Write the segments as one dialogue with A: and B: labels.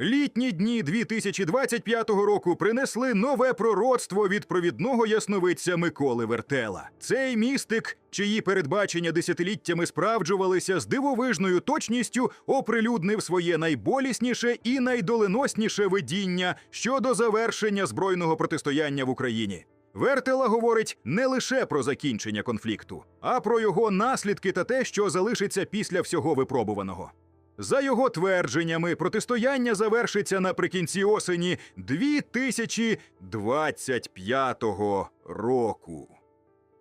A: Літні дні 2025 року принесли нове пророцтво від провідного ясновидця Миколи Вертела. Цей містик, чиї передбачення десятиліттями справджувалися з дивовижною точністю, оприлюднив своє найболісніше і найдоленосніше видіння щодо завершення збройного протистояння в Україні. Вертела говорить не лише про закінчення конфлікту, а про його наслідки та те, що залишиться після всього випробуваного. За його твердженнями, протистояння завершиться наприкінці осені 2025 року.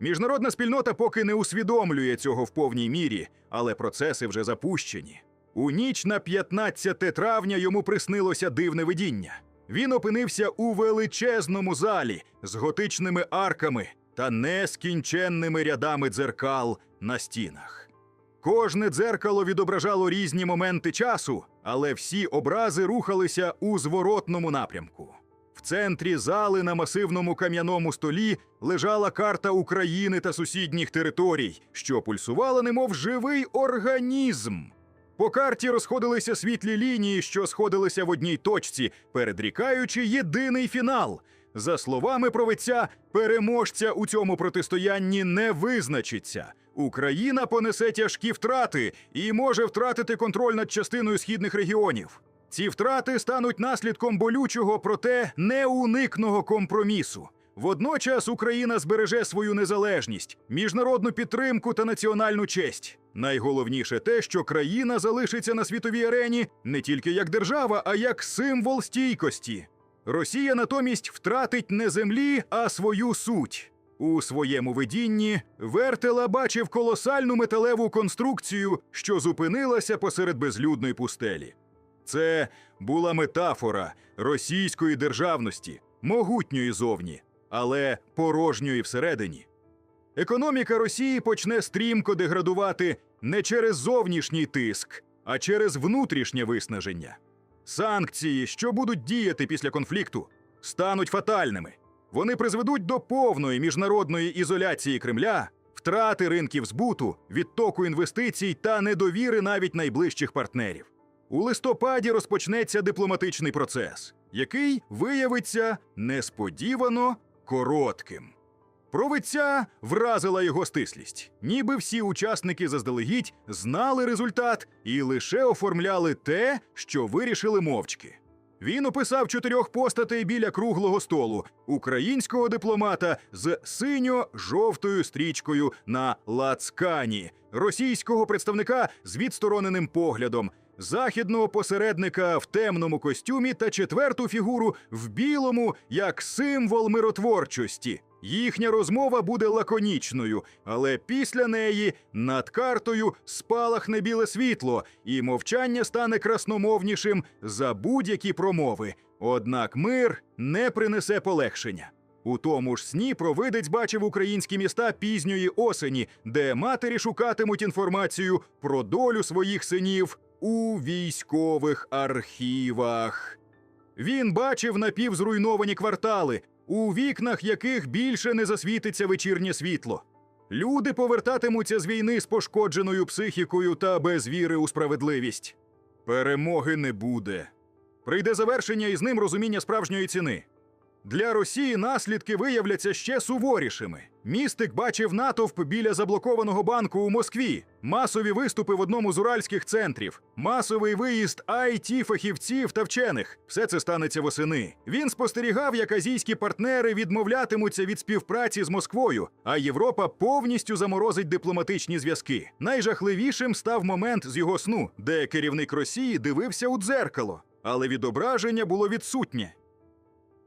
A: Міжнародна спільнота поки не усвідомлює цього в повній мірі, але процеси вже запущені. У ніч на 15 травня йому приснилося дивне видіння. Він опинився у величезному залі з готичними арками та нескінченними рядами дзеркал на стінах. Кожне дзеркало відображало різні моменти часу, але всі образи рухалися у зворотному напрямку. В центрі зали на масивному кам'яному столі лежала карта України та сусідніх територій, що пульсувала, немов живий організм. По карті розходилися світлі лінії, що сходилися в одній точці, передрікаючи єдиний фінал. За словами провидця, переможця у цьому протистоянні не визначиться. Україна понесе тяжкі втрати і може втратити контроль над частиною східних регіонів. Ці втрати стануть наслідком болючого, проте неуникного компромісу. Водночас Україна збереже свою незалежність, міжнародну підтримку та національну честь. Найголовніше те, що країна залишиться на світовій арені не тільки як держава, а як символ стійкості. Росія натомість втратить не землі, а свою суть. У своєму видінні Вертела бачив колосальну металеву конструкцію, що зупинилася посеред безлюдної пустелі. Це була метафора російської державності, могутньої зовні, але порожньої всередині. Економіка Росії почне стрімко деградувати не через зовнішній тиск, а через внутрішнє виснаження. Санкції, що будуть діяти після конфлікту, стануть фатальними. Вони призведуть до повної міжнародної ізоляції Кремля, втрати ринків збуту, відтоку інвестицій та недовіри навіть найближчих партнерів. У листопаді розпочнеться дипломатичний процес, який виявиться несподівано коротким. Провидця вразила його стислість, ніби всі учасники заздалегідь знали результат і лише оформляли те, що вирішили мовчки. Він описав чотирьох постатей біля круглого столу: українського дипломата з синьо-жовтою стрічкою на лацкані, російського представника з відстороненим поглядом, західного посередника в темному костюмі та четверту фігуру в білому як символ миротворчості. Їхня розмова буде лаконічною, але після неї над картою спалахне біле світло, і мовчання стане красномовнішим за будь-які промови. Однак мир не принесе полегшення. У тому ж сні провидець бачив українські міста пізньої осені, де матері шукатимуть інформацію про долю своїх синів у військових архівах. Він бачив напівзруйновані квартали, у вікнах яких більше не засвітиться вечірнє світло. Люди повертатимуться з війни з пошкодженою психікою та без віри у справедливість. Перемоги не буде. Прийде завершення і з ним розуміння справжньої ціни. Для Росії наслідки виявляться ще суворішими. Містик бачив натовп біля заблокованого банку у Москві, масові виступи в одному з уральських центрів, масовий виїзд it фахівців та вчених. Все це станеться восени. Він спостерігав, як азійські партнери відмовлятимуться від співпраці з Москвою, а Європа повністю заморозить дипломатичні зв'язки. Найжахливішим став момент з його сну, де керівник Росії дивився у дзеркало, але відображення було відсутнє.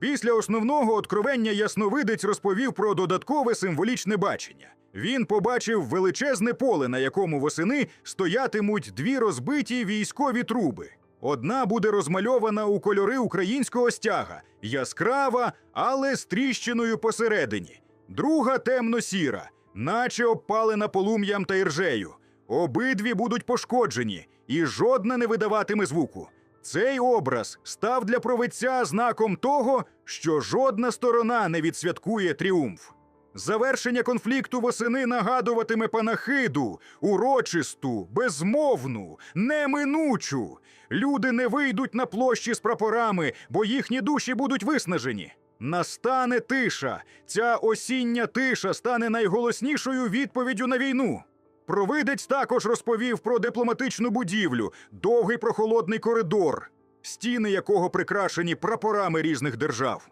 A: Після основного откровення ясновидець розповів про додаткове символічне бачення. Він побачив величезне поле, на якому восени стоятимуть дві розбиті військові труби. Одна буде розмальована у кольори українського стяга, яскрава, але з тріщиною посередині. Друга темно-сіра, наче обпалена полум'ям та іржею. Обидві будуть пошкоджені, і жодна не видаватиме звуку. Цей образ став для провидця знаком того, що жодна сторона не відсвяткує тріумф. Завершення конфлікту восени нагадуватиме панахиду, урочисту, безмовну, неминучу. Люди не вийдуть на площі з прапорами, бо їхні душі будуть виснажені. Настане тиша. Ця осіння тиша стане найголоснішою відповіддю на війну. Провидець також розповів про дипломатичну будівлю, довгий прохолодний коридор, стіни якого прикрашені прапорами різних держав.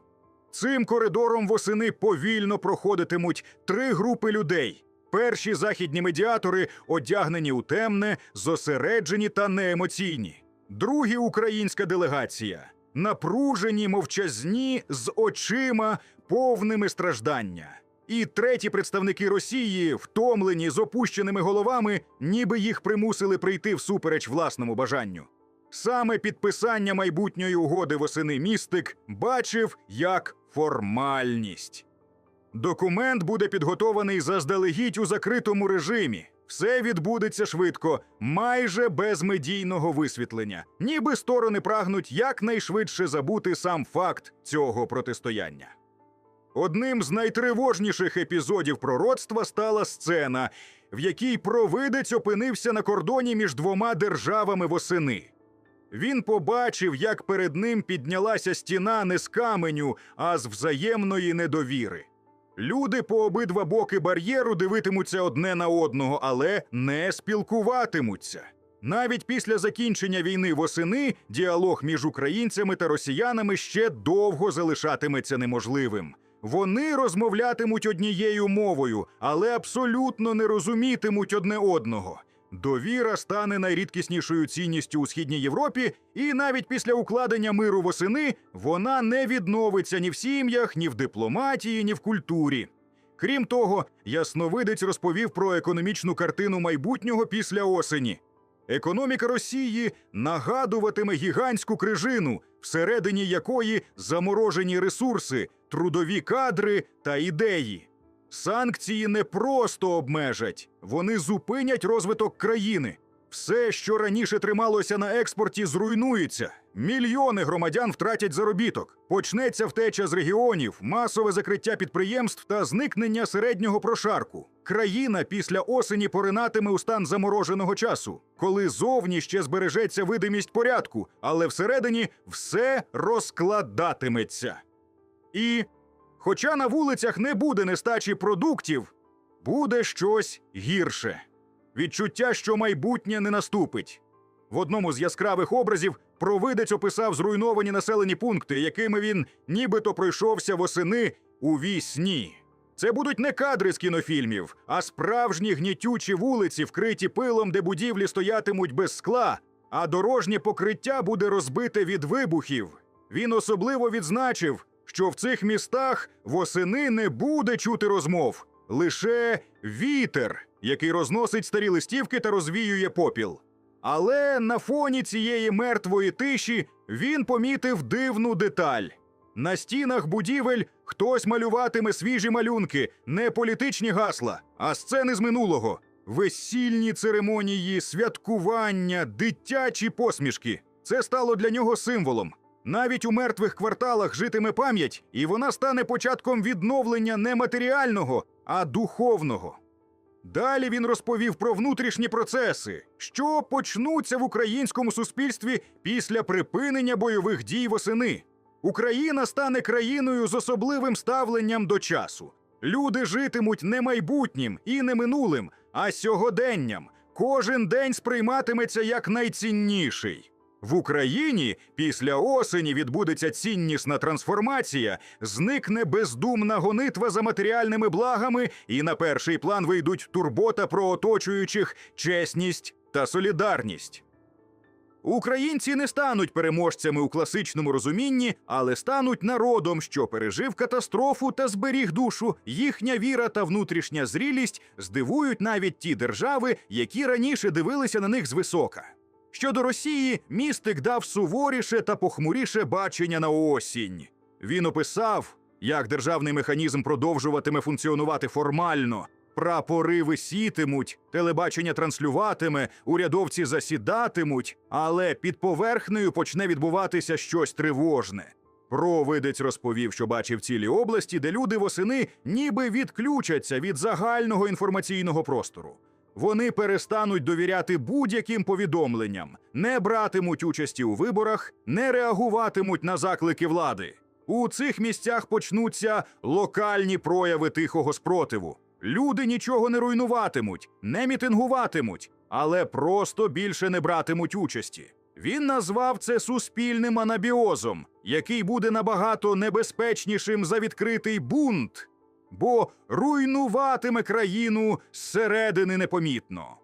A: Цим коридором восени повільно проходитимуть три групи людей. Перші західні медіатори одягнені у темне, зосереджені та неемоційні. Другі українська делегація напружені, мовчазні, з очима, повними страждання. І треті представники Росії, втомлені з опущеними головами, ніби їх примусили прийти всупереч власному бажанню. Саме підписання майбутньої угоди восени містик бачив як формальність. Документ буде підготований заздалегідь у закритому режимі. Все відбудеться швидко, майже без медійного висвітлення, ніби сторони прагнуть якнайшвидше забути сам факт цього протистояння. Одним з найтривожніших епізодів пророцтва стала сцена, в якій провидець опинився на кордоні між двома державами восени. Він побачив, як перед ним піднялася стіна не з каменю, а з взаємної недовіри. Люди по обидва боки бар'єру дивитимуться одне на одного, але не спілкуватимуться. Навіть після закінчення війни восени діалог між українцями та росіянами ще довго залишатиметься неможливим. Вони розмовлятимуть однією мовою, але абсолютно не розумітимуть одне одного. Довіра стане найрідкіснішою цінністю у східній Європі, і навіть після укладення миру восени вона не відновиться ні в сім'ях, ні в дипломатії, ні в культурі. Крім того, ясновидець розповів про економічну картину майбутнього після осені. Економіка Росії нагадуватиме гігантську крижину, всередині якої заморожені ресурси, трудові кадри та ідеї. Санкції не просто обмежать, вони зупинять розвиток країни. Все, що раніше трималося на експорті, зруйнується. Мільйони громадян втратять заробіток. Почнеться втеча з регіонів, масове закриття підприємств та зникнення середнього прошарку. Країна після осені поринатиме у стан замороженого часу, коли зовні ще збережеться видимість порядку, але всередині все розкладатиметься. І Хоча на вулицях не буде нестачі продуктів, буде щось гірше. Відчуття, що майбутнє не наступить. В одному з яскравих образів провидець описав зруйновані населені пункти, якими він нібито пройшовся восени у вісні. Це будуть не кадри з кінофільмів, а справжні гнітючі вулиці, вкриті пилом, де будівлі стоятимуть без скла, а дорожнє покриття буде розбите від вибухів. Він особливо відзначив, що в цих містах восени не буде чути розмов, лише вітер, який розносить старі листівки та розвіює попіл. Але на фоні цієї мертвої тиші він помітив дивну деталь. На стінах будівель хтось малюватиме свіжі малюнки, не політичні гасла, а сцени з минулого, весільні церемонії, святкування, дитячі посмішки. Це стало для нього символом. Навіть у мертвих кварталах житиме пам'ять, і вона стане початком відновлення не матеріального, а духовного. Далі він розповів про внутрішні процеси, що почнуться в українському суспільстві після припинення бойових дій восени. Україна стане країною з особливим ставленням до часу. Люди житимуть не майбутнім і не минулим, а сьогоденням. Кожен день сприйматиметься як найцінніший. В Україні після осені відбудеться ціннісна трансформація, зникне бездумна гонитва за матеріальними благами, і на перший план вийдуть турбота про оточуючих, чесність та солідарність. Українці не стануть переможцями у класичному розумінні, але стануть народом, що пережив катастрофу та зберіг душу. Їхня віра та внутрішня зрілість здивують навіть ті держави, які раніше дивилися на них звисока. Щодо Росії, містик дав суворіше та похмуріше бачення на осінь. Він описав, як державний механізм продовжуватиме функціонувати формально. Прапори висітимуть, телебачення транслюватиме, урядовці засідатимуть, але під поверхнею почне відбуватися щось тривожне. Провидець розповів, що бачив цілі області, де люди восени ніби відключаться від загального інформаційного простору. Вони перестануть довіряти будь-яким повідомленням, не братимуть участі у виборах, не реагуватимуть на заклики влади. У цих місцях почнуться локальні прояви тихого спротиву. Люди нічого не руйнуватимуть, не мітингуватимуть, але просто більше не братимуть участі. Він назвав це суспільним анабіозом, який буде набагато небезпечнішим за відкритий бунт, бо руйнуватиме країну зсередини непомітно.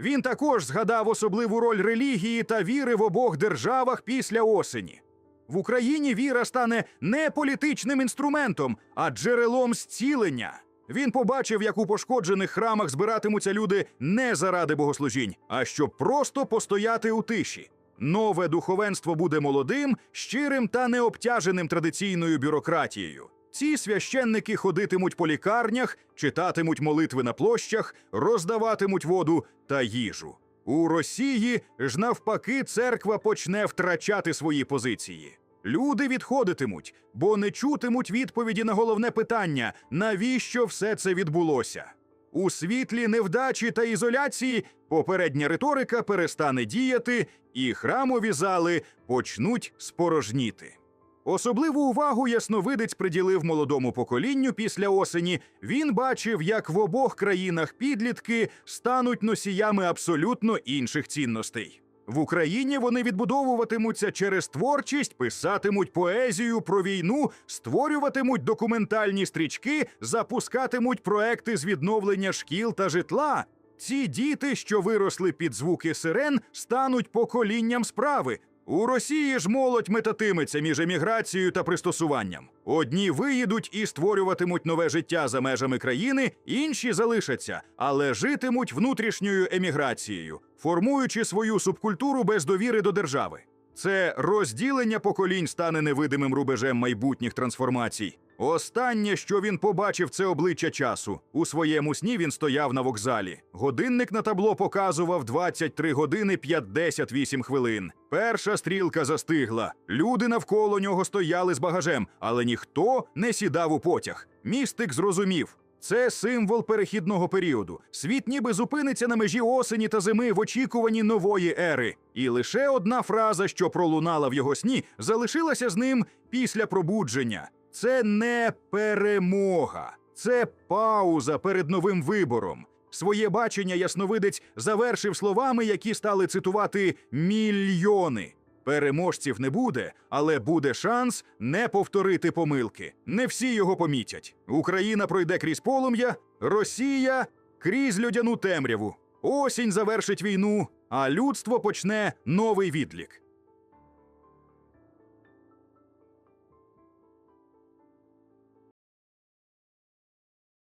A: Він також згадав особливу роль релігії та віри в обох державах після осені. В Україні віра стане не політичним інструментом, а джерелом зцілення. Він побачив, як у пошкоджених храмах збиратимуться люди не заради богослужінь, а щоб просто постояти у тиші. Нове духовенство буде молодим, щирим та необтяженим традиційною бюрократією. Ці священники ходитимуть по лікарнях, читатимуть молитви на площах, роздаватимуть воду та їжу. У Росії ж навпаки церква почне втрачати свої позиції. Люди відходитимуть, бо не чутимуть відповіді на головне питання: навіщо все це відбулося? У світлі невдачі та ізоляції попередня риторика перестане діяти, і храмові зали почнуть спорожніти. Особливу увагу ясновидець приділив молодому поколінню після осені. Він бачив, як в обох країнах підлітки стануть носіями абсолютно інших цінностей. В Україні вони відбудовуватимуться через творчість, писатимуть поезію про війну, створюватимуть документальні стрічки, запускатимуть проекти з відновлення шкіл та житла. Ці діти, що виросли під звуки сирен, стануть поколінням справи. У Росії ж молодь метатиметься між еміграцією та пристосуванням. Одні виїдуть і створюватимуть нове життя за межами країни, інші залишаться, але житимуть внутрішньою еміграцією, формуючи свою субкультуру без довіри до держави. Це розділення поколінь стане невидимим рубежем майбутніх трансформацій. Останнє, що він побачив, це обличчя часу. У своєму сні він стояв на вокзалі. Годинник на табло показував 23 години 58 хвилин. Перша стрілка застигла. Люди навколо нього стояли з багажем, але ніхто не сідав у потяг. Містик зрозумів. Це символ перехідного періоду. Світ ніби зупиниться на межі осені та зими в очікуванні нової ери. І лише одна фраза, що пролунала в його сні, залишилася з ним після пробудження. Це не перемога, це пауза перед новим вибором. Своє бачення ясновидець завершив словами, які стали цитувати мільйони. Переможців не буде, але буде шанс не повторити помилки. Не всі його помітять. Україна пройде крізь полум'я, Росія крізь льодяну темряву. Осінь завершить війну, а людство почне новий відлік.